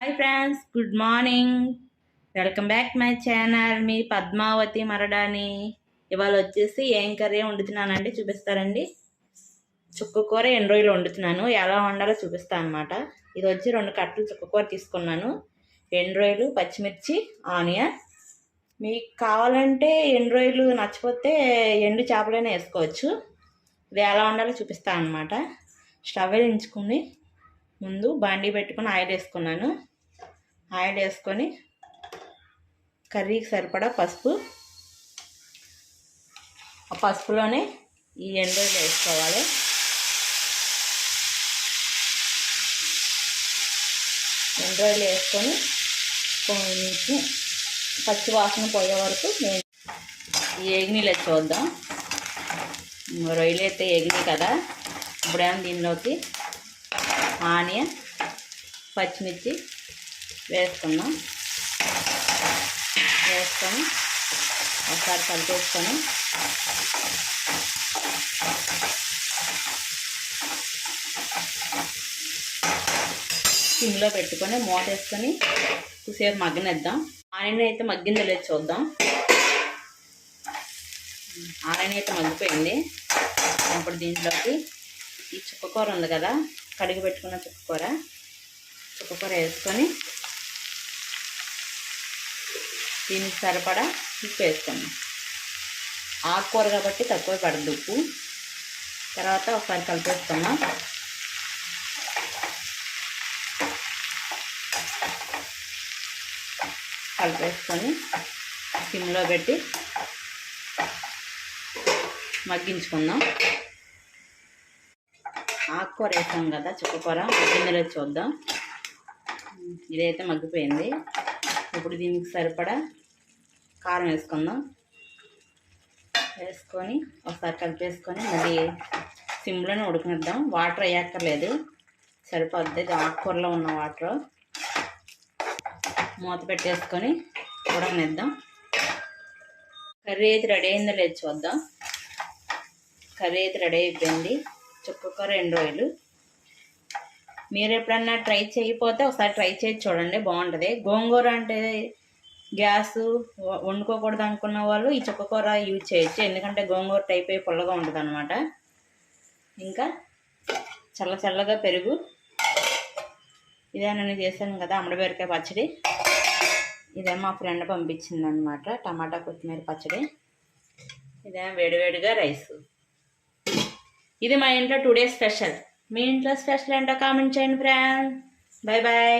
Hi friends good morning welcome back my channel మీ పద్మావతి మరడాని. ఇవాళ వచ్చేసి ఏం కర్రీ వండుతున్నానండి చూపిస్తారండి. చుక్కకూర ఎన్ని రోజులు వండుతున్నాను ఎలా వండాలో చూపిస్తాను అనమాట ఇది వచ్చి రెండు కట్టలు చుక్కకూర తీసుకున్నాను. ఎండు రోజులు? పచ్చిమిర్చి ఆనియన్. మీకు కావాలంటే ఎండు రోజులు నచ్చపోతే ఎండు చేపలైనా వేసుకోవచ్చు. ఇది ఎలా వండాలో చూపిస్తాను అనమాట స్టవ్ వేయించుకుని ముందు బాండీ పెట్టుకొని ఆయిల్ వేసుకున్నాను. ఆయిల్ వేసుకొని కర్రీకి సరిపడా పసుపు. ఆ పసుపులోనే ఈ ఎండలు వేసుకోవాలి. ఎండ్రాయిలు వేసుకొని కొంచెం పచ్చి వాసన పోయే వరకు నేను ఈ చూద్దాం. రొయ్యలు అయితే ఎగినాయి కదా. ఇప్పుడేమో దీనిలోకి ఆనియన్ పచ్చిమిర్చి వేసుకున్నాం వేసుకొని ఒకసారి కలిపేసుకొని సిమ్లో పెట్టుకొని మూత వేసుకొని కొద్దిసేపు మగ్గనిద్దాం. ఆనియన్ అయితే మగ్గిందో లేదు చూద్దాం. ఆనియన్ అయితే మగ్గిపోయింది. ఇప్పుడు దీంట్లోకి ఈ చుక్కకూర ఉంది కదా కడిగి పెట్టుకున్న చుక్కకూర. చుక్కకూర వేసుకొని దీనికి సరిపడా ఉప్పు వేసుకున్నాం ఆకుకూర కాబట్టి తక్కువ పడదు ఉప్పు. తర్వాత ఒకసారి కలిపేసుకున్నాం కలిపేసుకొని సిమ్లో పెట్టి మగ్గించుకుందాం. ఆకుకూర వేసాం కదా చుక్కకూర. మగ్గిందలో చూద్దాం. ఇదైతే మగ్గిపోయింది. ఇప్పుడు దీనికి సరిపడా కారం వేసుకుందాం. వేసుకొని ఒకసారి కలిపేసుకొని మళ్ళీ సిమ్లోనే ఉడకనిద్దాం. వాటర్ వేయక్కర్లేదు. సరిపోద్ది. ఆకుకూరలో ఉన్న వాటర్. మూత పెట్టేసుకొని ఉడకనిద్దాం. కర్రీ అయితే రెడీ అయిందో లేదు చూద్దాం. కర్రీ అయితే రెడీ అయిపోయింది. చుక్కకూర రెండు రోజులు మీరు ఎప్పుడన్నా ట్రై చేయకపోతే ఒకసారి ట్రై చేసి చూడండి బాగుంటుంది. గోంగూర అంటే గ్యాస్ వండుకోకూడదు అనుకున్న వాళ్ళు ఈ చుక్కకూర యూజ్ చేయొచ్చు. ఎందుకంటే గోంగూర టైప్ అయి పుల్లగా ఉంటుంది అనమాట ఇంకా చల్ల చల్లగా పెరుగు. ఇదే నేను చేశాను కదా అమ్మడబెరకాయ పచ్చడి. ఇదే మా ఫ్రెండ్ పంపించింది అనమాట టమాటా కొత్తిమీర పచ్చడి. ఇదే వేడివేడిగా రైసు. ఇది మా ఇంట్లో టుడే స్పెషల్ మీ ఇంట్లో స్పెషల్ ఏంటో కామెంట్ చేయండి ఫ్రెండ్ బాయ్ బాయ్